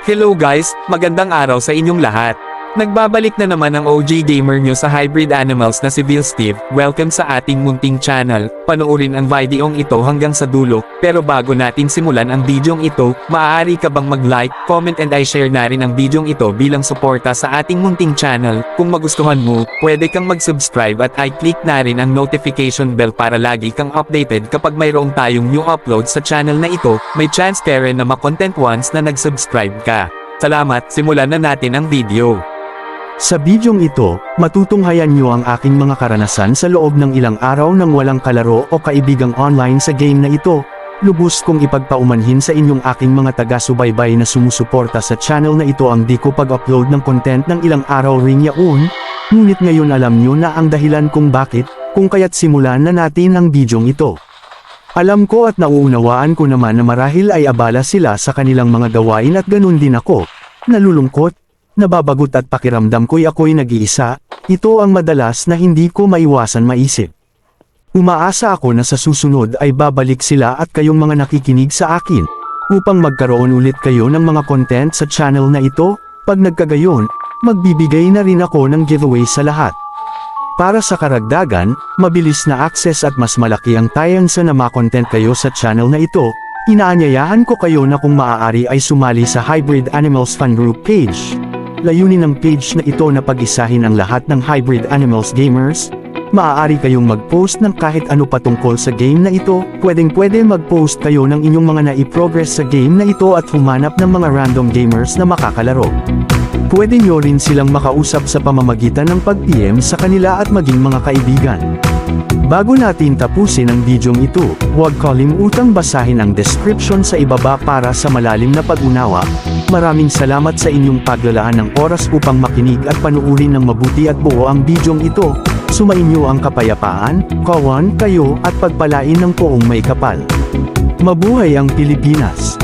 Hello guys, magandang araw sa inyong lahat. Nagbabalik na naman ang OG gamer nyo sa Hybrid Animals na si Bill Steve. Welcome sa ating munting channel. Panoorin ang videong ito hanggang sa dulo. Pero bago natin simulan ang videong ito, maaari ka bang mag-like, comment and i-share na rin ang videong ito bilang suporta sa ating munting channel. Kung magustuhan mo, pwede kang mag-subscribe at i-click na rin ang notification bell para lagi kang updated kapag mayroong tayong new upload sa channel na ito. May chance ka rin na makontent once na nag-subscribe ka. Salamat, simulan na natin ang video. Sa bidyong ito, matutunghayan niyo ang aking mga karanasan sa loob ng ilang araw ng walang kalaro o kaibigang online sa game na ito. Lubos kong ipagpaumanhin sa inyong aking mga taga-subaybay na sumusuporta sa channel na ito ang di ko pag-upload ng content ng ilang araw ring yaon, ngunit ngayon alam niyo na ang dahilan kung bakit, kung kaya't simulan na natin ang bidyong ito. Alam ko at nauunawaan ko naman na marahil ay abala sila sa kanilang mga gawain at ganun din ako, nalulungkot, nababagot at pakiramdam ko'y ako'y nag-iisa, ito ang madalas na hindi ko maiwasan maisip. Umaasa ako na sa susunod ay babalik sila at kayong mga nakikinig sa akin, upang magkaroon ulit kayo ng mga content sa channel na ito, pag nagkagayon, magbibigay na rin ako ng giveaway sa lahat. Para sa karagdagan, mabilis na access at mas malaki ang tayansa na makontent kayo sa channel na ito, inaanyayahan ko kayo na kung maaari ay sumali sa Hybrid Animals Fan Group page. Layunin ng page na ito na pag-isahin ang lahat ng Hybrid Animals gamers. Maaari kayong mag-post ng kahit ano patungkol sa game na ito, pwedeng pwede mag-post kayo ng inyong mga nai-progress sa game na ito at humanap ng mga random gamers na makakalaro. Pwede nyo rin silang makausap sa pamamagitan ng pag-PM sa kanila at maging mga kaibigan. Bago natin tapusin ang bidyong ito, huwag kalimutang basahin ang description sa ibaba para sa malalim na pag-unawa. Maraming salamat sa inyong paglalaan ng oras upang makinig at panuurin ng mabuti at buo ang bidyong ito. Sumainyo ang kapayapaan, kawan kayo at pagpalain ng poong may kapal. Mabuhay ang Pilipinas!